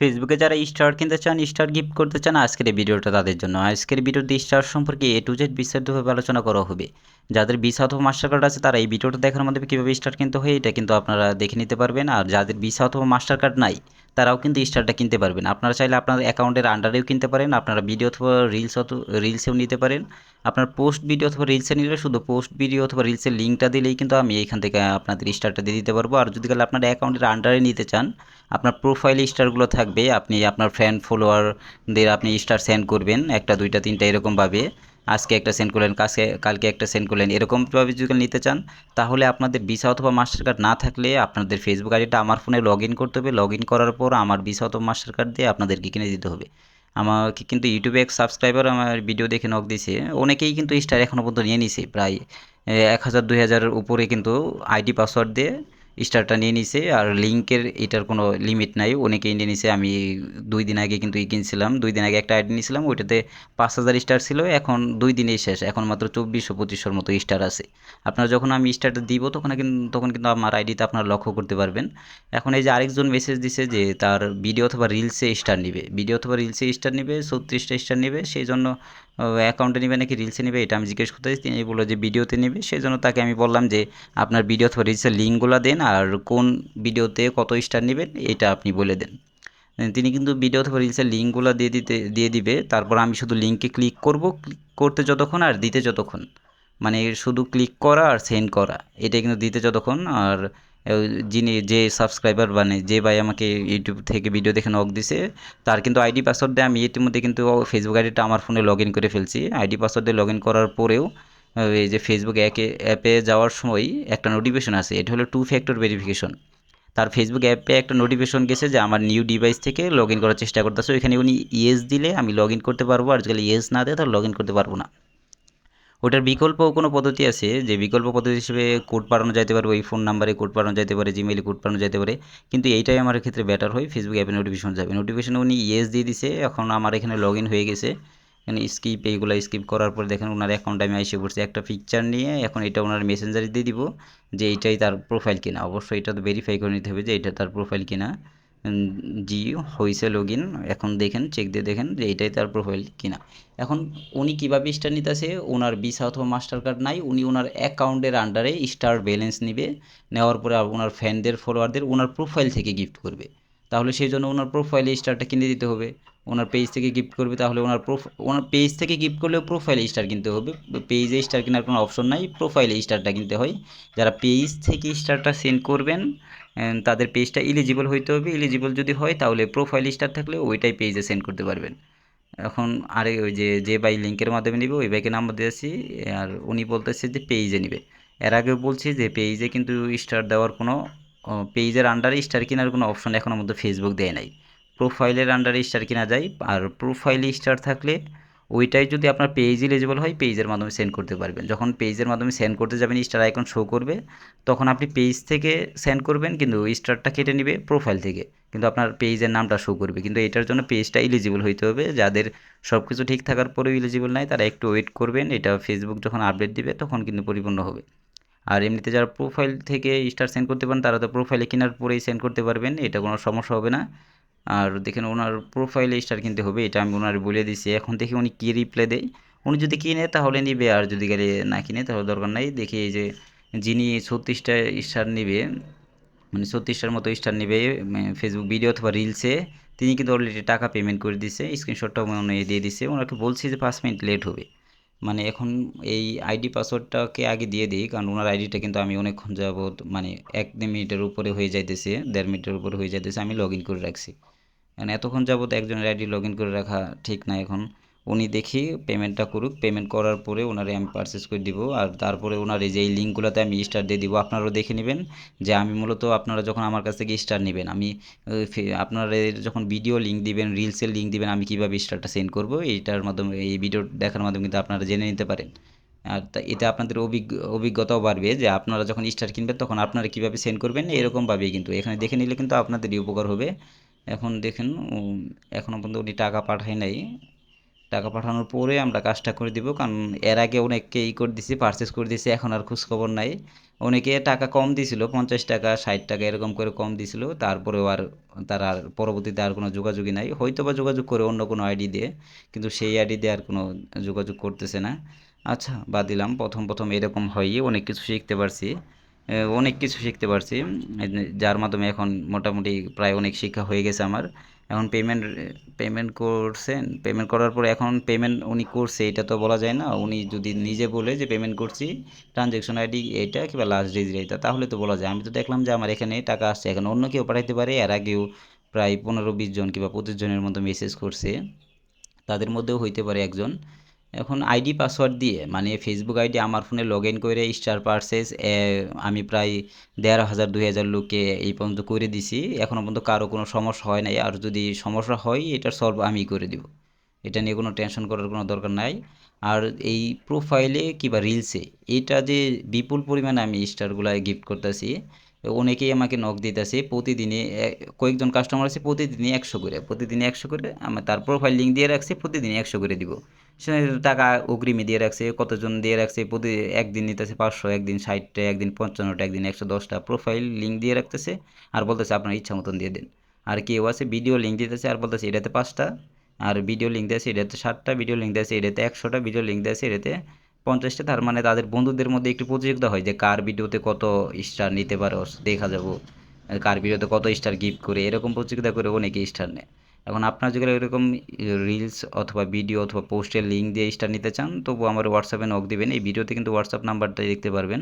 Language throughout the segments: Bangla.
ফেসবুকে যারা স্টার কিনতে চান, স্টার গিফট করতে চান, আজকের এই ভিডিওটা তাদের জন্য। আজকের ভিডিওতে স্টার সম্পর্কে এ টু জেড বিস্তারিতভাবে আলোচনা করা হবে। যাদের ভিসা অথবা মাস্টার কার্ড আছে, তারা এই ভিডিওটা দেখার মাধ্যমে কীভাবে স্টার কিনতে হয়, এটা কিন্তু আপনারা দেখে নিতে পারবেন। আর যাদের ভিসা অথবা মাস্টার কার্ড নাই তারাও কিন্তু স্টারটা কিনতে পারবেন। আপনারা চাইলে আপনার অ্যাকাউন্টের আন্ডারেও কিনতে পারেন, আপনারা ভিডিও অথবা রিলস রিলসেও নিতে পারেন। আপনার পোস্ট ভিডিও অথবা রিলসে নিলে শুধু পোস্ট ভিডিও অথবা রিলসের লিঙ্কটা দিলেই কিন্তু আমি এইখান থেকে আপনাদের স্টারটা দিয়ে দিতে পারব। আর যদি গেলে আপনার অ্যাকাউন্টের আন্ডারে নিতে চান, আপনার প্রোফাইলে স্টারগুলো থাকবে, আপনি আপনার ফ্রেন্ড ফলোয়ারদের আপনি স্টার সেন্ড করবেন, একটা, দুইটা, তিনটা এরকমভাবে আজকে একটা সেন্ড করলেন কাছে কালকে একটা সেন্ড করলেন এরকমভাবে যদি নিতে চান, তাহলে আপনাদের ভিসা অথবা মাস্টার কার্ড না থাকলে আপনাদের ফেসবুক আইডিটা আমার ফোনে লগ করতে হবে। লগ করার পর আমার ভিসা অথবা মাস্টার কার্ড দিয়ে আপনাদেরকে কিনে দিতে হবে। আমাকে কিন্তু ইউটিউবে এক সাবস্ক্রাইবার আমার ভিডিও দেখে নক দিয়েছে। অনেকেই কিন্তু স্টার এখনও পর্যন্ত নিয়ে নিছে প্রায় এক হাজার, দুই হাজারের উপরে কিন্তু আইডি পাসওয়ার্ড দিয়ে স্টারটা নিয়ে নিছে, আর লিঙ্কের এটার কোনো লিমিট নাই। অনেকেই নিয়ে নিছে, আমি দুই দিন আগে কিন্তু ই কিনছিলাম, দুই দিন আগে একটা আইডি নিয়েছিলাম ওইটাতে পাঁচ হাজার স্টার ছিল, এখন দুই দিনেই শেষ, এখন মাত্র চব্বিশশো পঁচিশশোর মতো স্টার আছে। আপনার যখন আমি স্টারটা দিব, তখন কিন্তু তখন কিন্তু আমার আইডিতে আপনারা লক্ষ্য করতে পারবেন। এখন এই যে আরেকজন মেসেজ দিছে যে তার ভিডিও অথবা রিলসে স্টার নিবে। ভিডিও অথবা রিলসে স্টার নিবে, ছত্রিশটা স্টার নিবে, সেই জন্য অ্যাকাউন্টে নেবে নাকি রিলসে নেবে, এটা আমি জিজ্ঞেস করতে তিনি বলল যে ভিডিওতে নেবে। সেই জন্য তাকে আমি বললাম যে, আপনার ভিডিও অথবা রিলসের লিঙ্কগুলো দেন আর কোন ভিডিওতে কত স্টার নেবেন, এটা আপনি বলে দেন। তিনি কিন্তু ভিডিও অথবা রিলসের লিঙ্কগুলো দিয়ে দিতে, দিয়ে দিবে। তারপর আমি শুধু লিঙ্কে ক্লিক করব ক্লিক করতে যতক্ষণ আর দিতে যতক্ষণ। মানে শুধু ক্লিক করা আর সেন্ড করা এটা কিন্তু দিতে যতক্ষণ। আর যিনি যে সাবস্ক্রাইবার মানে যে ভাই আমাকে ইউটিউব থেকে ভিডিও দেখে নক দিছে, তার কিন্তু আইডি পাসওয়ার্ড দিয়ে আমি ইতিমধ্যে কিন্তু ফেসবুক আইডিটা আমার ফোনে লগ ইন করে ফেলছি। আইডি পাসওয়ার্ড দিয়ে লগ ইন করার পরেও এই যে ফেসবুক অ্যাকে অ্যাপে যাওয়ার সময় একটা নোটিফিকেশন আছে, এটা হলো টু ফ্যাক্টর ভেরিফিকেশন তার ফেসবুক অ্যাপে একটা নোটিফিকেশন গেছে যে আমার নিউ ডিভাইস থেকে লগ ইন করার চেষ্টা করতেছে, ওইখানে উনি ইয়েস দিলে আমি লগ ইন করতে পারব, আর যদি ইয়েস না দেয় তাহলে লগ ইন করতে পারব না। ওটার বিকল্প কোনো পদ্ধতি আছে? যে বিকল্প পদ্ধতি হিসেবে কোড পাঠানো যেতে পারে, ওই ফোন নাম্বারে কোড পাঠানো যেতে পারে জিমেইলে কোড পাঠানো যেতে পারে, কিন্তু এইটাই আমার ক্ষেত্রে বেটার হয়। ফেসবুক অ্যাপে নোটিফিকেশন যাবে। নোটিফিকেশন উনি ইয়েস দিয়ে দিছে, এখন আমার এখানে লগ হয়ে গেছে। এখানে স্কিপ এইগুলো স্কিপ করার পর দেখেন ওনার অ্যাকাউন্টে আমি এসে পড়ছি। একটা পিকচার নিয়ে এখন এটা ওনার মেসেঞ্জারে দিয়ে দিব যে এইটাই তার প্রোফাইল কিনা। অবশ্যই এটা তো ভেরিফাই করে নিতে হবে যে এটা তার প্রোফাইল কিনা। জি হয়েছে লগ এখন দেখেন চেক দিয়ে দেখেন যে এইটাই তার প্রোফাইল কিনা। এখন উনি কীভাবে স্টার নিতেছে ওনার ভিসা অথবা মাস্টার কার্ড নাই, উনি ওনার অ্যাকাউন্টের আন্ডারে স্টার ব্যালেন্স নেবে, নেওয়ার পরে ওনার ফ্যানদের ফলোয়ারদের ওনার প্রোফাইল থেকে গিফট করবে। তাহলে সেই জন্য ওনার প্রোফাইলে স্টারটা কিনে দিতে হবে। ওনার পেজ থেকে গিফট করবে, তাহলে ওনার প্রোফ ওনার পেজ থেকে গিফট করলেও প্রোফাইলে স্টার কিনতে হবে। পেজে স্টার কেনার কোনো অপশন নাই প্রোফাইলে স্টারটা কিনতে হয়। যারা পেজ থেকে স্টারটা সেন্ড করবেন তাদের পেজটা ইলিজিবল হইতে হবে। ইলিজিবল যদি হয়, তাহলে প্রোফাইল স্টার থাকলে ওইটাই পেজে সেন্ড করতে পারবেন। এখন আরে ওই যে যে বাই লিঙ্কের মাধ্যমে নিবে, ওই বাইকে নাম্বার দিয়েছি আর উনি বলতেছে যে পেজে নিবে। এর আগে বলছি যে পেজে কিন্তু স্টার দেওয়ার কোনো পেজের আন্ডারে স্টার কেনার কোনো অপশন এখনও মধ্যে ফেসবুক দেয় নাই। প্রোফাইলের আন্ডারে স্টার কেনা যায়, আর প্রোফাইলে স্টার থাকলে ওইটাই যদি আপনার পেজ এলিজিবল হয় পেজের মাধ্যমে সেন্ড করতে পারবেন। যখন পেজের মাধ্যমে সেন্ড করতে যাবেন স্টার আইকন শো করবে, তখন আপনি পেজ থেকে সেন্ড করবেন, কিন্তু স্টারটা কেটে নেবে প্রোফাইল থেকে। কিন্তু আপনার পেজের নামটা শো করবে। কিন্তু এটার জন্য পেজটা ইলিজিবল হইতে হবে। যাদের সব কিছু ঠিক থাকার পরেও ইলিজিবল নাই, তারা একটু ওয়েট করবেন। এটা ফেসবুক যখন আপডেট দিবে, তখন কিন্তু পরিপূর্ণ হবে। আর এমনিতে যারা প্রোফাইল থেকে স্টার সেন্ড করতে পারেন, তারা তো প্রোফাইলে কেনার পরেই সেন্ড করতে পারবেন। এটা কোনো সমস্যা হবে না। আর দেখেন ওনার প্রোফাইলে স্টার কিনতে হবে, এটা আমি ওনার বলে দিছি। এখন দেখি উনি কী রিপ্লাই দেয়। উনি যদি কিনে তাহলে নিবে, আর যদি গেলে না কিনে তাহলে দরকার নাই। দেখি এই যে যিনি ছত্রিশটা স্টার নেবে মানে ছত্রিশটার মতো স্টার নেবে ফেসবুক ভিডিও অথবা রিলসে তিনি কিন্তু অলরেডি টাকা পেমেন্ট করে দিছে। স্ক্রিনশটটা মনে দিয়ে দিছে। ওনাকে বলছি যে পাঁচ মিনিট লেট হবে। মানে এখন এই আইডি পাসওয়ার্ডটাকে আগে দিয়ে দিই, কারণ ওনার আইডিটা কিন্তু আমি অনেকক্ষণ যাবত মানে এক মিনিটের উপরে হয়ে যাইতেছে, দেড় মিনিটের উপরে হয়ে যাইতেছে, আমি লগ ইন করে রাখছি। মানে এতক্ষণ যাবত একজনের আইডি লগ করে রাখা ঠিক না এখন। উনি দেখি পেমেন্টটা করুক। পেমেন্ট করার পরে ওনারে আমি পারচেস করে দিব। আর তারপরে ওনার এই যে এই লিঙ্কগুলোতে আমি স্টার দিয়ে দিব, আপনারাও দেখে নেবেন যে আমি মূলত আপনারা যখন আমার কাছ থেকে স্টার নেবেন, আমি আপনারা যখন ভিডিও লিঙ্ক দিবেন রিলসের লিঙ্ক দিবেন, আমি কীভাবে স্টারটা সেন্ড করব, এইটার মাধ্যমে, এই ভিডিও দেখার মাধ্যমে কিন্তু আপনারা জেনে নিতে পারেন। আর এতে আপনাদের অভিজ্ঞ, অভিজ্ঞতাও বাড়বে যে আপনারা যখন স্টার কিনবেন, তখন আপনারা কীভাবে সেন্ড করবেন, এরকমভাবেই কিন্তু। এখানে দেখে নিলে কিন্তু আপনাদেরই উপকার হবে। এখন দেখেন এখনও পর্যন্ত উনি টাকা পাঠায় নাই। টাকা পাঠানোর পরে আমরা কাজটা করে দিব, কারণ এর আগে অনেককে ই করে দিছি পারচেস করে দিছি, এখন আর খোঁজখবর নাই। অনেকে টাকা কম দিছিল, পঞ্চাশ টাকা, ষাট টাকা এরকম করে কম দিছিল, তারপরেও আর তার আর পরবর্তীতে আর কোনো যোগাযোগই নাই। হয়তো বা যোগাযোগ করে অন্য কোনো আইডি দিয়ে, কিন্তু সেই আইডি দিয়ে আর কোনো যোগাযোগ করতেছে না। আচ্ছা বাদ দিলাম, প্রথম প্রথম এরকম হয়ই, অনেক কিছু শিখতে পারছি। অনেক কিছু শিখতে পারছি। যার মাধ্যমে এখন মোটামুটি প্রায় অনেক শিক্ষা হয়ে গেছে আমার। এখন পেমেন্ট পেমেন্ট করছেন পেমেন্ট করার পরে এখন পেমেন্ট উনি করছে, এটা তো বলা যায় না। উনি যদি নিজে বলে যে পেমেন্ট করছি ট্রানজ্যাকশন আইডি এইটা কিংবা লাস্ট ডিজিট এইটা তাহলে তো বলা যায়। আমি তো দেখলাম যে আমার এখানে টাকা আসছে। এখন অন্য কেউ পাঠাইতে পারে, এর আগেও প্রায় পনেরো বিশ জন কিংবা পঁচিশ জনের মতো মেসেজ করছে। তাদের মধ্যেও হইতে পারে একজন। এখন আইডি পাসওয়ার্ড দিয়ে মানে ফেসবুক আইডি আমার ফোনে লগ ইন করে স্টার পার্সেস আমি প্রায় দেড় হাজার, দুই হাজার লোককে এই পর্যন্ত করে দিছি। এখনও পর্যন্ত কারও কোনো সমস্যা হয় নাই। আর যদি সমস্যা হয় এটার সলভ আমি করে দিব। এটা নিয়ে কোনো টেনশন করার কোনো দরকার নাই। আর এই প্রোফাইলে কিবা রিলসে এটা যে বিপুল পরিমাণে আমি স্টারগুলাই গিফট করতেছি অনেকেই আমাকে নক দিতেছে প্রতিদিনে এ- কয়েকজন কাস্টমার আছে, প্রতিদিনই একশো করে, প্রতিদিনই একশো করে আমার তার প্রোফাইল লিঙ্ক দিয়ে রাখছে, প্রতিদিনই একশো করে দিব। সে টাকা অগ্রিমে দিয়ে রাখছে, কতজন দিয়ে রাখছে, প্রতি একদিন নিতেছে পাঁচশো, একদিন ষাটটা, একদিন পঞ্চান্নটা, একদিন একশো দশটা প্রোফাইল লিঙ্ক দিয়ে রাখতেছে, আর বলতেছে আপনার ইচ্ছা মতন দিয়ে দেন। আর কেউ আছে ভিডিও লিঙ্ক দিতেছে, আর বলতেছে এটাতে পাঁচটা, আর ভিডিও লিঙ্ক দিয়েছে, এটাতে ষাটটা ভিডিও লিঙ্ক দিয়েছে, এটাতে একশোটা ভিডিও লিঙ্ক দিয়েছে, এটাতে পঞ্চাশটা, তার মানে তাদের বন্ধুদের মধ্যে একটি প্রতিযোগিতা হয় যে কার ভিডিওতে কত স্টার নিতে পারো, দেখা যাব কার ভিডিওতে কত স্টার গিফট করে, এরকম প্রতিযোগিতা করে অনেকে স্টার নেয়। এখন আপনার যদি এরকম রিলস অথবা ভিডিও অথবা পোস্টের লিঙ্ক দিয়ে স্টার নিতে চান, তবু আমার হোয়াটসঅ্যাপে নক দেবেন। এই ভিডিওতে কিন্তু হোয়াটসঅ্যাপ নাম্বারটা দেখতে পারবেন।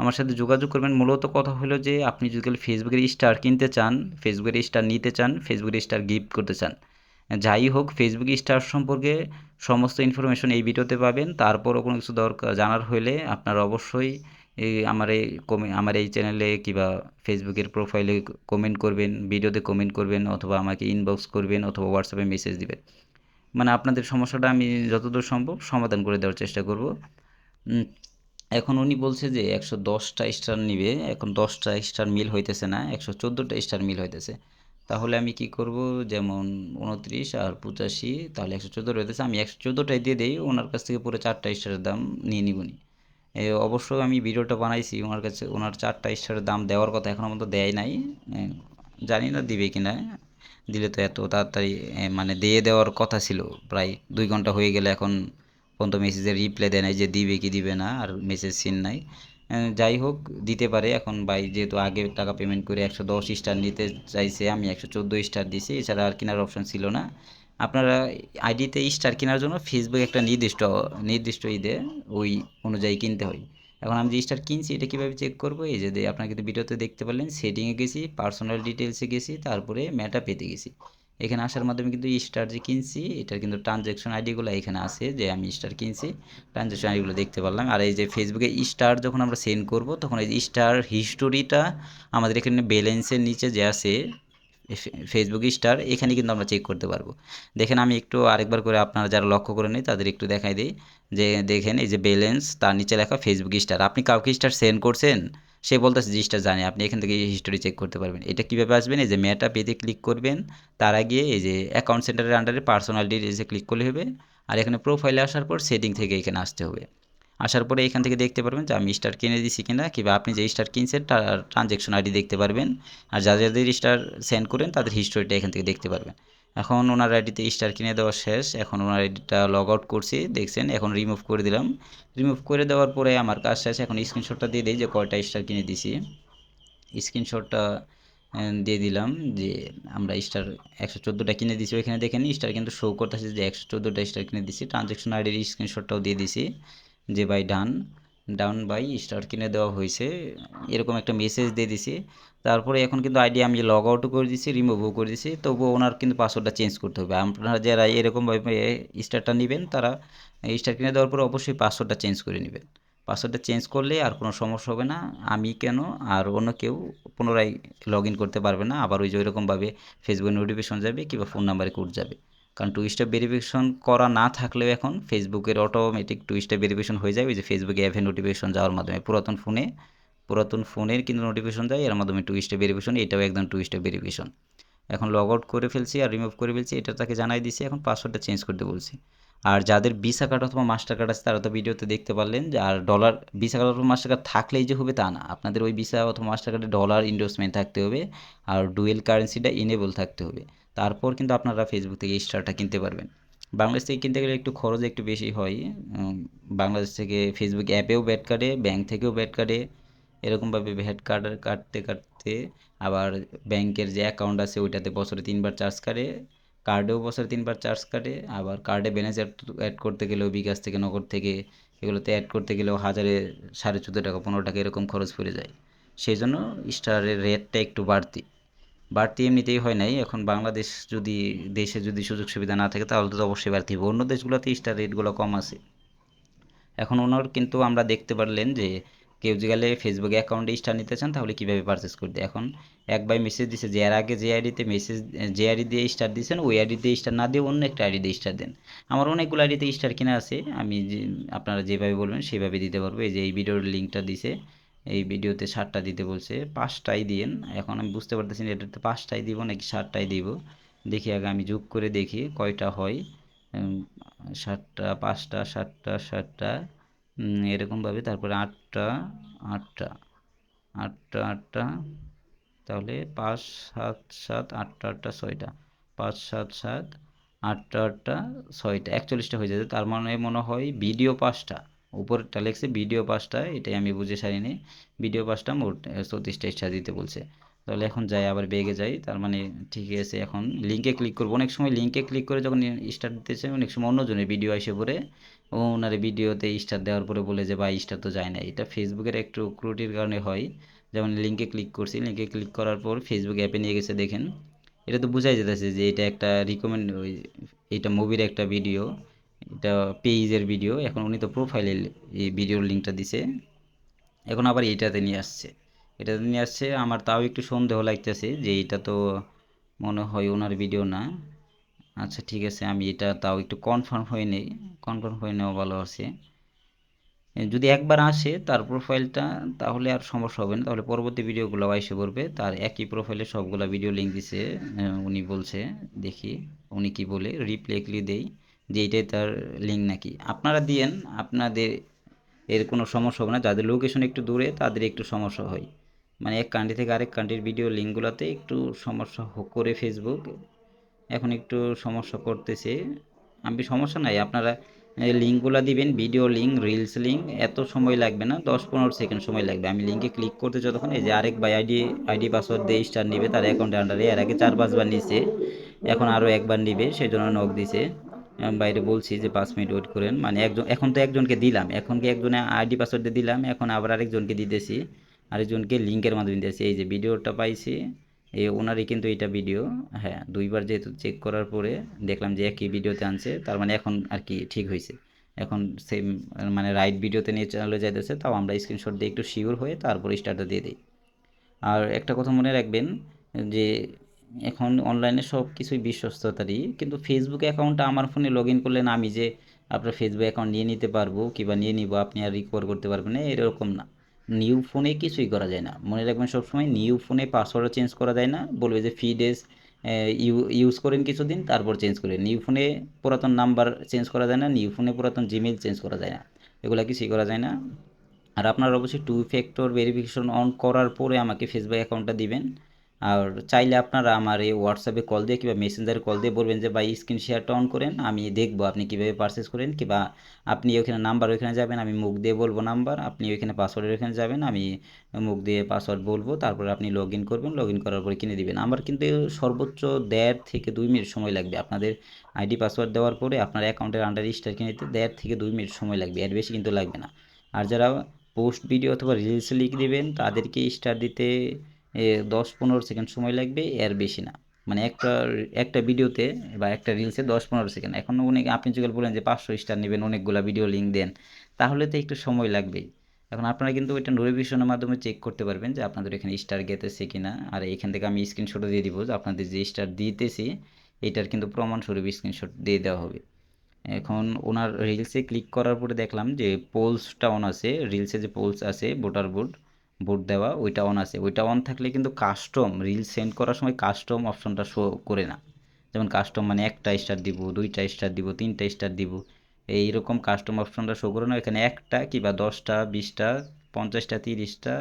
আমার সাথে যোগাযোগ করবেন। মূলত কথা হলো যে, আপনি যদি ফেসবুকের স্টার কিনতে চান ফেসবুকের স্টার নিতে চান ফেসবুকের স্টার গিফট করতে চান, যাই হোক ফেসবুক স্টার সম্পর্কে সমস্ত ইনফরমেশন এই ভিডিওতে পাবেন। তারপরও কোনো কিছু দরকার জানার হলে আপনারা অবশ্যই এই আমার এই কমে আমার এই চ্যানেলে কিংবা ফেসবুকের প্রোফাইলে কমেন্ট করবেন ভিডিওতে কমেন্ট করবেন অথবা আমাকে ইনবক্স করবেন অথবা হোয়াটসঅ্যাপে মেসেজ দিবেন। মানে আপনাদের সমস্যাটা আমি যতদূর সম্ভব সমাধান করে দেওয়ার চেষ্টা করব। এখন উনি বলছে যে একশো দশটা স্টার নিবে। এখন দশটা স্টার মিল হইতেছে না, একশো চোদ্দোটা স্টার মিল হইতেছে। তাহলে আমি কি করব? যেমন উনত্রিশ আর পঁচাশি, তাহলে একশো চোদ্দ রইতেছে আমি একশো চোদ্দোটাই দিয়ে দিই, ওনার কাছ থেকে পুরো চারটা স্টারের দাম নিয়ে নিবনি অবশ্য আমি ভিডিওটা বানাইছি, ওনার কাছে, ওনার চারটা স্টারের দাম দেওয়ার কথা এখনও পর্যন্ত দেয় নাই। জানি না দিবে কি না দিলে তো এত তাড়াতাড়ি মানে দিয়ে দেওয়ার কথা ছিল। প্রায় দুই ঘণ্টা হয়ে গেলে এখন পর্যন্ত মেসেজের রিপ্লাই দেয় নাই যে দিবে কি দিবে না, আর মেসেজ সিন নাই। যাই হোক, দিতে পারে। এখন ভাই যেহেতু আগে টাকা পেমেন্ট করে একশো দশ স্টার নিতে চাইছে, আমি একশো চোদ্দ স্টার দিছি। এছাড়া আর কেনার অপশন ছিল না। আপনারা আইডিতে স্টার কেনার জন্য ফেসবুক একটা নির্দিষ্ট নির্দিষ্ট ঈদে ওই অনুযায়ী কিনতে হয়। এখন আমি যে স্টার কিনছি, এটা কীভাবে চেক করব? এই যে, আপনারা কিন্তু ভিডিওতে দেখতে পারলেন সেটিংয়ে গেছি পার্সোনাল ডিটেলসে গেছি, তারপরে ম্যাটা পেতে গেছি। এখানে আসার মাধ্যমে কিন্তু স্টার যে কিনছি, এটার কিন্তু ট্রানজ্যাকশন আইডিগুলো এখানে আছে যে আমি স্টার কিনছি। ট্রানজ্যাকশন আইডিগুলো দেখতে পারলাম। আর এই যে ফেসবুকে স্টার যখন আমরা সেন্ড করব, তখন এই স্টার হিস্টোরিটা আমাদের এখানে ব্যালেন্সের নিচে যে আছে ফেসবুক স্টার এখানে কিন্তু আমরা চেক করতে পারব। দেখেন আমি একটু আরেকবার করে আপনারা যারা লক্ষ্য করে নেই, তাদের একটু দেখাই দিই। যে দেখেন এই যে ব্যালেন্স তার নিচে লেখা ফেসবুক স্টার আপনি কাউকে স্টার সেন্ড করছেন সে বলতেছে স্টার জানে, আপনি এখান থেকে হিস্টোরি চেক করতে পারবেন। এটা কীভাবে আসবেন? এই যে মেটা পেতে ক্লিক করবেন, তার আগে এই যে অ্যাকাউন্ট সেন্টারের আন্ডারে পার্সোনাল ডিটেলসে ক্লিক করলে হবে। আর এখানে প্রোফাইলে আসার পর সেটিং থেকে এখানে আসতে হবে। আসার পরে এখান থেকে দেখতে পারবেন যে আমি স্টার কিনে দিছি কিনা, কিংবা আপনি যে স্টার কিনছেন, তার ট্রানজ্যাকশন আইডি দেখতে পারবেন। আর যাদের স্টার সেন্ড করেন, তাদের হিস্টোরিটা এখান থেকে দেখতে পারবেন। এখন ওনার আইডিতে স্টার কিনে দেওয়া শেষ। এখন ওনার আইডিটা লগ আউট করছি, দেখছেন, এখন রিমুভ করে দিলাম। রিমুভ করে দেওয়ার পরে আমার কাজ শেষ। এখন স্ক্রিনশটটা দিয়ে দিই যে কয়টা স্টার কিনে দিছি। স্ক্রিনশটটা দিয়ে দিলাম যে আমরা স্টার একশো চোদ্দোটা কিনে দিছি। ওইখানে দেখেন স্টার কিন্তু শো করতেছে যে একশো চোদ্দোটা স্টার কিনে দিছি। ট্রানজ্যাকশন আইডির স্ক্রিনশটটাও দিয়ে দিছি যে বাই ডান ডাউন বাই স্টার কিনে দেওয়া হয়েছে। এরকম একটা মেসেজ দিয়ে দিছি। তারপরে এখন কিন্তু আইডি আমি লগ আউটও করে দিছি রিমুভও করে দিছি, তবুও ওনার কিন্তু পাসওয়ার্ডটা চেঞ্জ করতে হবে। আপনারা যারা এরকমভাবে স্টারটা নেবেন, তারা স্টার কিনে দেওয়ার পরে অবশ্যই পাসওয়ার্ডটা চেঞ্জ করে নেবেন। পাসওয়ার্ডটা চেঞ্জ করলে আর কোনো সমস্যা হবে না। আমি কেন? আর অন্য কেউ পুনরায় লগ ইন করতে পারবে না। আবার ওই যে ওইরকমভাবে ফেসবুকে নোটিফিকেশন যাবে কিংবা ফোন নাম্বারে কোড যাবে। কারণ টু ভেরিফিকেশন করা না থাকলেও এখন ফেসবুকের অটোমেটিক টু স্টেপ ভেরিফিকেশন হয়ে যায়। ওই যে ফেসবুকে অ্যাপে নোটিফিকেশন যাওয়ার মাধ্যমে পুরাতন ফোনে পুরাতন ফোনের কিন্তু নোটিফিকেশন যায় এর মাধ্যমে টু স্টেপ ভেরিফিকেশন এটাও একদম টু স্টেপ ভেরিফিকেশন এখন লগ আউট করে ফেলছি আর রিমুভ করে ফেলছি, এটা তাকে জানাই দিছি, এখন পাসওয়ার্ডটা চেঞ্জ করতে বলছি। আর যাদের ভিসা কার্ড অথবা মাস্টার কার্ড আছে, তারা তো ভিডিওতে দেখতে পারলেন যে আর ডলার ভিসা কার্ড অথবা মাস্টার কার্ড থাকলেই যে হবে তা না। আপনাদের ওই ভিসা অথবা মাস্টার কার্ডে ডলার ইন্ডোসমেন্ট থাকতে হবে, আর ডুয়েল কারেন্সিটা ইনেবল থাকতে হবে। তারপর কিন্তু আপনারা ফেসবুক থেকে স্টারটা কিনতে পারবেন। বাংলাদেশ থেকে কিনতে গেলে একটু খরচ একটু বেশি হয়। বাংলাদেশ থেকে ফেসবুক অ্যাপেও ব্যাট কাটে ব্যাংক থেকেও ব্যাট কাটে এরকমভাবে ভ্যাট কার্ড কাটতে কাটতে আবার ব্যাংকের যে অ্যাকাউন্ট আছে ওইটাতে বছরে তিনবার চার্জ কাটে, কার্ডেও বছরে তিনবার চার্জ কাটে, আবার কার্ডে ব্যালেন্স অ্যাড করতে গেলেও বিকাশ থেকে নগদ থেকে এগুলোতে অ্যাড করতে গেলেও হাজারে সাড়ে চোদ্দ টাকা, পনেরো টাকা এরকম খরচ পড়ে যায়। সেই জন্য স্টারের রেটটা একটু বাড়তি। বাড়তি এমনিতেই হয় নাই, এখন বাংলাদেশ যদি, দেশে যদি সুযোগ সুবিধা না থাকে তাহলে তো অবশ্যই বাড়তি। অন্য দেশগুলোতে স্টার রেটগুলো কম আছে। এখন ওনার কিন্তু আমরা দেখতে পারলেন যে কেউ যে গেলে ফেসবুকে অ্যাকাউন্টে স্টার নিতে চান, তাহলে কীভাবে পারচেস করতে এখন এক ভাই মেসেজ দিছে যে, এর আগে যে আইডিতে মেসেজ যে আইডি দিয়ে স্টার দিয়েছেন, ওই আইডি দিয়ে স্টার না দিয়ে অন্য একটা আইডি দিয়ে স্টার দেন। আমার অনেকগুলো আইডিতে স্টার কিনা আছে, আমি আপনারা যেভাবে বলবেন সেভাবে দিতে পারব। এই যে এই ভিডিওর লিঙ্কটা দিছে, এই ভিডিওতে ষাটটা দিতে বলছে, পাঁচটাই দিয়েন। এখন আমি বুঝতে পারতেছি না, এটাতে পাঁচটাই দিব নাকি ষাটটাই দিব? দেখি আগে আমি যোগ করে দেখি কয়টা হয়। ষাটটা পাঁচটা, সাতটা সাতটা এরকমভাবে তারপরে আটটা আটটা আটটা আটটা, তাহলে পাঁচ, সাত সাত, আটটা আটটা, ছয়টা। পাঁচ, সাত সাত, আটটা আটটা, ছয়টা, একচল্লিশটা হয়ে যাবে। তার মানে মনে হয় ভিডিও পাঁচটা। উপরটা লেখছে ভিডিও পাঁচটা, এটাই আমি বুঝে সারিনি। ভিডিও পাঁচটা মোট চৌত্রিশটা ইচ্ছা দিতে বলছে। তাহলে এখন যাই, আবার বেগে যাই। তার মানে ঠিক আছে, এখন লিঙ্কে ক্লিক করব। অনেক সময় লিঙ্কে ক্লিক করে যখন স্টার্ট দিতে চাই, অনেক সময় অন্যজনের ভিডিও এসে পড়ে ওনার ভিডিওতে স্টার দেওয়ার পরে বলে যে, ভাই স্টার তো যায় না। এটা ফেসবুকের একটু ক্রুটির কারণে হয়। যেমন লিঙ্কে ক্লিক করছি লিঙ্কে ক্লিক করার পর ফেসবুক অ্যাপে নিয়ে গেছে, দেখেন। এটা তো বোঝাই যেতেছে যে, এটা একটা রিকমেন্ড ওই এটা মুভির একটা ভিডিও এটা পেজের ভিডিও এখন উনি তো প্রোফাইলে এই ভিডিওর লিঙ্কটা দিছে। এখন আবার এটাতে নিয়ে আসছে। এটাতে নিয়ে আসছে, আমার তাও একটু সন্দেহ লাগতেছে যে, এটা তো মনে হয় ওনার ভিডিও না। আচ্ছা ঠিক আছে আমি এটা তাও একটু কনফার্ম হয়ে নেই। কনফার্ম হয়ে নেওয়া ভালো আছে। যদি একবার আসে তার প্রোফাইলটা তাহলে আর সমস্যা হবে না। তাহলে পরবর্তী ভিডিওগুলো এসে পড়বে। তার একই প্রোফাইলে সবগুলা ভিডিও লিঙ্ক দিছে উনি বলছে দেখি উনি কি বলে রিপ্লে ক্লি দেই যে এটাই তার লিঙ্ক নাকি। আপনারা দিয়েন আপনাদের এর কোনো সমস্যা হবে না। যাদের লোকেশন একটু দূরে তাদের একটু সমস্যা হয়। মানে এক কান্ট্রি থেকে আরেক কান্ট্রির ভিডিও লিঙ্কগুলোতে একটু সমস্যা করে ফেসবুক এখন একটু সমস্যা করতেছে। আমি সমস্যা নাই, আপনারা লিঙ্কগুলো দিবেন, ভিডিও লিঙ্ক রিলস লিঙ্ক, এত সময় লাগবে না, দশ পনেরো সেকেন্ড সময় লাগবে। আমি লিঙ্কে ক্লিক করতে যতক্ষণ, এই যে আরেক ভাই আইডি আইডি পাসওয়ার্ড দিয়ে স্টার নিবে, তার অ্যাকাউন্টে আন্ডারে এর আগে চার পাঁচবার নিছে, এখন আরও একবার নিবে সেই জন্য নক দিছে বাইরে বলছি যে পাঁচ মিনিট ওয়েট করেন মানে একজন, এখন তো একজনকে দিলাম, এখন কি একজনে আইডি পাসওয়ার্ড দিলাম, এখন আবার আরেকজনকে দিতেছি, আরেকজনকে লিঙ্কের মাধ্যমে দিতেছি। এই যে ভিডিওটা পাইছি এই ওনারই কিন্তু এটা ভিডিও হ্যাঁ দুইবার যেহেতু চেক করার পরে দেখলাম যে একই ভিডিওতে আনছে, তার মানে এখন আর কি ঠিক হয়েছে। এখন সেম মানে রাইট ভিডিওতে নিয়ে চলে যাইতেছে, তাও আমরা স্ক্রিনশট দিয়ে একটু শিওর হয়ে তারপর স্টার্টটা দিয়ে দিই। আর একটা কথা মনে রাখবেন যে এখন অনলাইনে সব কিছুই বিশ্বস্ততারই, কিন্তু ফেসবুক অ্যাকাউন্টটা আমার ফোনে লগ ইন করলেন আমি যে আপনার ফেসবুক অ্যাকাউন্ট নিয়ে নিতে পারব কিংবা নিয়ে নিব, আপনি আর রিকভার করতে পারবেন না, এরকম না। নিউ ফোনে কিছুই করা যায় না। মনে রাখবেন সবসময় নিউ ফোনে পাসওয়ার্ড চেঞ্জ করা যায় না। বলবে যে ফি ডেজ ইউ ইউজ করেন কিছুদিন, তারপর চেঞ্জ করেন। নিউ ফোনে পুরাতন নাম্বার চেঞ্জ করা যায় না নিউ ফোনে পুরাতন জিমেল চেঞ্জ করা যায় না। এগুলো কিছুই করা যায় না। আর আপনারা অবশ্যই টু ফ্যাক্টর ভেরিফিকেশন অন করার পরে আমাকে ফেসবুক অ্যাকাউন্টটা দিবেন। আর চাইলে আপনারা আমার এই হোয়াটসঅ্যাপে কল দিয়ে কিংবা মেসেঞ্জারে কল দিয়ে বলবেন যে, ভাই স্ক্রিন শেয়ারটা অন করেন, আমি দেখব আপনি কীভাবে পারচেস করেন কিংবা আপনি ওইখানে নাম্বার ওইখানে যাবেন, আমি মুখ দিয়ে বলব নাম্বার আপনি ওইখানে পাসওয়ার্ডের ওইখানে যাবেন, আমি মুখ দিয়ে পাসওয়ার্ড বলব, তারপরে আপনি লগ ইন করবেন লগ ইন করার পরে কিনে দিবেন। আমার কিন্তু সর্বোচ্চ দেড় থেকে দুই মিনিট সময় লাগবে আপনাদের আইডি পাসওয়ার্ড দেওয়ার পরে আপনার অ্যাকাউন্টের আন্ডার স্টার কিনে দিতে দেড় থেকে দুই মিনিট সময় লাগবে, এর বেশি কিন্তু লাগবে না। আর যারা পোস্ট ভিডিও অথবা রিলস লিখ দিবেন, তাদেরকে স্টার দিতে দশ পনেরো সেকেন্ড সময় লাগবে, এর বেশি না। মানে একটা একটা ভিডিওতে বা একটা রিলসে দশ পনেরো সেকেন্ড। এখন অনেক আপনি যদি বলেন যে পাঁচশো স্টার নেবেন, অনেকগুলো ভিডিও লিঙ্ক দেন, তাহলে তো একটু সময় লাগবেই এখন আপনারা কিন্তু ওইটা নোটিফিকেশনের মাধ্যমে চেক করতে পারবেন যে আপনাদের এখানে স্টার গেতেছে কি না আর এখান থেকে আমি স্ক্রিনশটও দিয়ে দিব যে আপনাদের যে স্টার দিতেছি, এটার কিন্তু প্রমাণস্বরূপ স্ক্রিনশট দিয়ে দেওয়া হবে। এখন ওনার রিলসে ক্লিক করার পরে দেখলাম যে পোলসটা অন আছে রিলসে যে পোলস আছে ভোটার বোর্ড বোর্ড দেওয়া, ওইটা অন আছে। ওইটা অন থাকলে কিন্তু কাস্টম রিল সেন্ড করার সময় কাস্টম অপশনটা শো করে না। যেমন কাস্টম মানে একটা স্টার দিব, দুইটা স্টার দিব, তিনটা স্টার দিব। এইরকম কাস্টম অপশনটা শো করে না, এখানে একটা কিংবা দশটা, বিশটা, পঞ্চাশটা, তিরিশটা,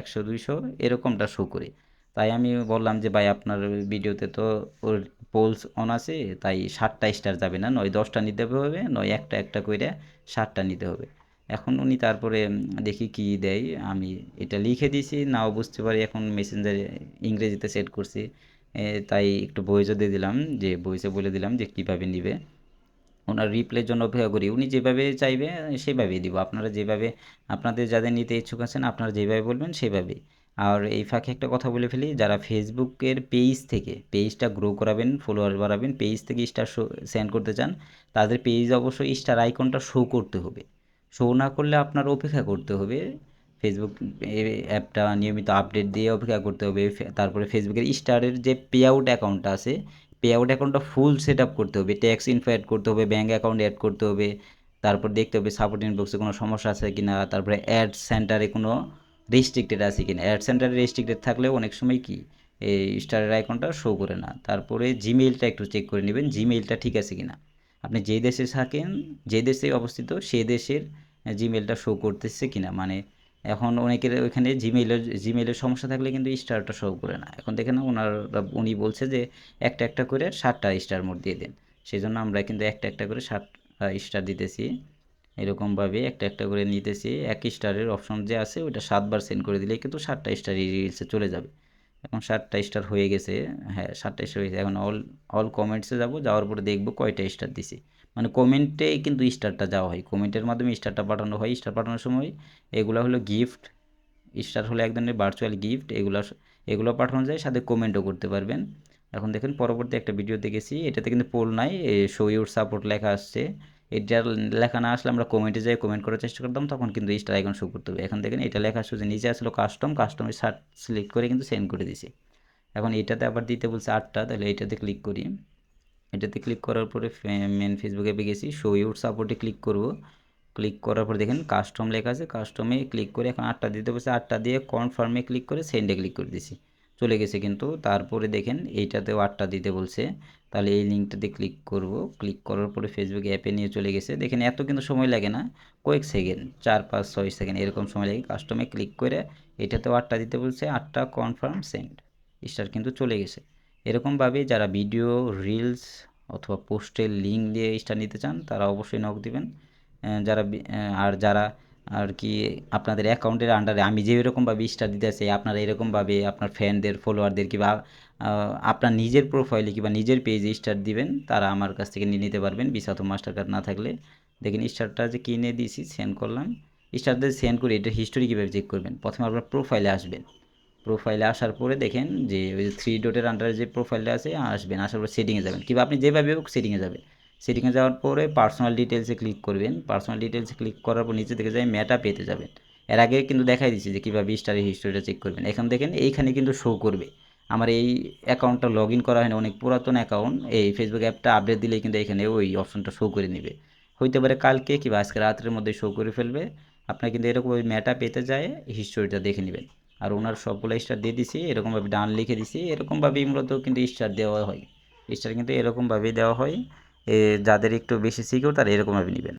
একশো, দুইশো এরকমটা শো করে। তাই আমি বললাম যে, ভাই, আপনার ভিডিওতে তো ওর পোলস অন আছে, তাই ষাটটা স্টার যাবে না, নয় দশটা নিতে হবে, নয় একটা একটা করে ষাটটা নিতে হবে। এখন উনি তারপরে দেখি কি দেয়। আমি এটা লিখে দিয়েছি, নাও বুঝতে পারি, এখন মেসেঞ্জারে ইংরেজিতে সেট করছি। তাই একটু ভয়েসও দিয়ে দিলাম, যে ভয়েসে বলে দিলাম যে কীভাবে নিবে। ওনার রিপ্লাইয়ের জন্য অপেক্ষা করি, উনি যেভাবে চাইবে, সেভাবেই দিব। আপনারা যেভাবে, আপনাদের যাদের নিতে ইচ্ছুক আছেন, আপনারা যেভাবে বলবেন, সেভাবেই। আর এই ফাঁকে একটা কথা বলে ফেলি, যারা ফেসবুকের পেজ থেকে পেজটা গ্রো করাবেন ফলোয়ার বাড়াবেন পেজ থেকে স্টার শো সেন্ড করতে চান, তাদের পেজ অবশ্যই স্টার আইকনটা শো করতে হবে। শো না করলে আপনার অপেক্ষা করতে হবে। ফেসবুক অ্যাপটা নিয়মিত আপডেট দিয়ে অপেক্ষা করতে হবে। তারপরে ফেসবুকের স্টারের যে পে আউট অ্যাকাউন্টটা আছে পে আউট অ্যাকাউন্টটা ফুল সেট আপ করতে হবে। ট্যাক্স ইনফো অ্যাড করতে হবে ব্যাঙ্ক অ্যাকাউন্ট অ্যাড করতে হবে। তারপর দেখতে হবে সাপোর্ট ইনবক্সে কোনো সমস্যা আছে কি না তারপরে অ্যাড সেন্টারে কোনো রেস্ট্রিক্টেড আছে কি না অ্যাড সেন্টারে রেস্ট্রিক্টেড থাকলেও অনেক সময় কি, এই স্টারের আইকনটা শো করে না। তারপরে জিমেইলটা একটু চেক করে নেবেন জিমেইলটা ঠিক আছে কি না আপনি যে দেশে থাকেন, যে দেশে অবস্থিত, সে দেশের জিমেলটা শো করতেছে কিনা? মানে এখন অনেকের ওইখানে জিমেলের জিমেলের সমস্যা থাকলে কিন্তু স্টারটা শো করে না। এখন দেখেন ওনার, উনি বলছে যে, একটা একটা করে ষাটটা স্টার মোট দিয়ে দেন। সেই জন্য আমরা কিন্তু একটা একটা করে ষাট স্টার দিতেছি। এরকমভাবে একটা একটা করে নিতেছি। এক স্টারের অপশন যে আছে, ওইটা সাতবার সেন্ড করে দিলে কিন্তু ষাটটা স্টার রিলসে চলে যাবে। এখন সাতটা স্টার হয়ে গেছে। হ্যাঁ ষাটটা স্টার হয়েছে। এখন অল অল কমেন্টসে যাব, যাওয়ার পরে দেখব কয়টা স্টার দিছি। মানে কমেন্টে কিন্তু স্টারটা যাওয়া হয়। কমেন্টের মাধ্যমে স্টারটা পাঠানো হয়। স্টার পাঠানোর সময় এগুলো হলো গিফট স্টার হলো এক ধরনের ভার্চুয়াল গিফট এগুলো এগুলো পাঠানো যায়, সাথে কমেন্টও করতে পারবেন। এখন দেখেন পরবর্তী একটা ভিডিও দেখেছি। এটাতে কিন্তু পোল নাই শো ইউর সাপোর্ট লেখা আসছে। এটার লেখা না আসলে আমরা কমেন্টে যাই কমেন্ট করার চেষ্টা করতাম, তখন কিন্তু স্টার আইকন শো করতে হবে। এখন দেখেন এটা লেখা শুধু নিচে আসলো কাস্টম কাস্টমের শার্ট সিলেক্ট করে কিন্তু সেন্ড করে দিছি। এখন এটাতে আবার দিতে বলছে আটটা, তাহলে এটাতে ক্লিক করি। এটাতে ক্লিক করার পরে মেন ফেসবুক অ্যাপে গেছি শো ইউর সাপোর্টে ক্লিক করব। ক্লিক করার পর দেখেন কাস্টম লেখা আছে কাস্টমে ক্লিক করে এখন আটটা দিতে বলছে, আটটা দিয়ে কনফার্মে ক্লিক করে সেন্ডে ক্লিক করে দিছি। চলে গেছে কিন্তু। তারপরে দেখেন এইটাতেও আটটা দিতে বলছে। তাহলে এই লিঙ্কটাতে ক্লিক করব। ক্লিক করার পরে ফেসবুক অ্যাপে নিয়ে চলে গেছে। দেখেন এত কিন্তু সময় লাগে না। কয়েক সেকেন্ড চার, পাঁচ, ছয় সেকেন্ড এরকম সময় লাগে। কাস্টমে ক্লিক করে এটাতেও আটটা দিতে বলছে। আটটা কনফার্ম সেন্ড স্টার কিন্তু চলে গেছে। এরকমভাবে যারা ভিডিও রিলস অথবা পোস্টের লিঙ্ক দিয়ে স্টার নিতে চান, তারা অবশ্যই নক দিবেন। যারা আর যারা আর কি আপনাদের অ্যাকাউন্টের আন্ডারে আমি যে এরকমভাবে স্টার দিতে চাই, আপনারা এরকমভাবে আপনার ফ্যানদের ফলোয়ারদের কিংবা আপনার নিজের প্রোফাইলে কিংবা নিজের পেজে স্টার দিবেন, তারা আমার কাছ থেকে নিয়ে নিতে পারবেন বিশ মাস্টার কার্ড না থাকলে। দেখেন স্টারটা যে কিনে দিয়েছি সেন্ড করলাম। স্টার দিয়ে সেন্ড করে এটার হিস্টোরি কীভাবে চেক করবেন? প্রথমে আপনার প্রোফাইলে আসবেন। প্রোফাইলে আসার পরে দেখেন যে ওই থ্রি ডটের আন্ডারে যে প্রোফাইলটা আছে, আসবেন, আসার পরে সেটিংয়ে যাবেন। কিংবা আপনি যেভাবে হোক সেটিংয়ে যাবেন। সেটিংয়ে যাওয়ার পরে পার্সোনাল ডিটেলসে ক্লিক করবেন। পার্সোনাল ডিটেলসে ক্লিক করার পর নিচে থেকে যাই ম্যাটা পেতে যাবেন। এর আগে কিন্তু দেখাই দিচ্ছি যে কীভাবে স্টারের হিস্টোরিটা চেক করবেন। এখন দেখেন এইখানে কিন্তু শো করবে। আমার এই অ্যাকাউন্টটা লগ ইন করা হয়নি, অনেক পুরাতন অ্যাকাউন্ট এই ফেসবুক অ্যাপটা আপডেট দিলেই কিন্তু এখানে ওই অপশনটা শো করে নেবে। হইতে পারে কালকে কিংবা আজকে রাতের মধ্যে শো করে ফেলবে। আপনার কিন্তু এরকম ওই ম্যাটা পেতে যায় হিস্টোরিটা দেখে নেবেন। আর ওনার সবগুলো স্টার দিয়ে দিছি এরকমভাবে ডান লিখে দিছি এরকমভাবেই মূলত কিন্তু স্টার দেওয়া হয়। স্টার কিন্তু এরকমভাবেই দেওয়া হয়। যাদের একটু বেশি সিকিউর তারা এরকমভাবে নেবেন।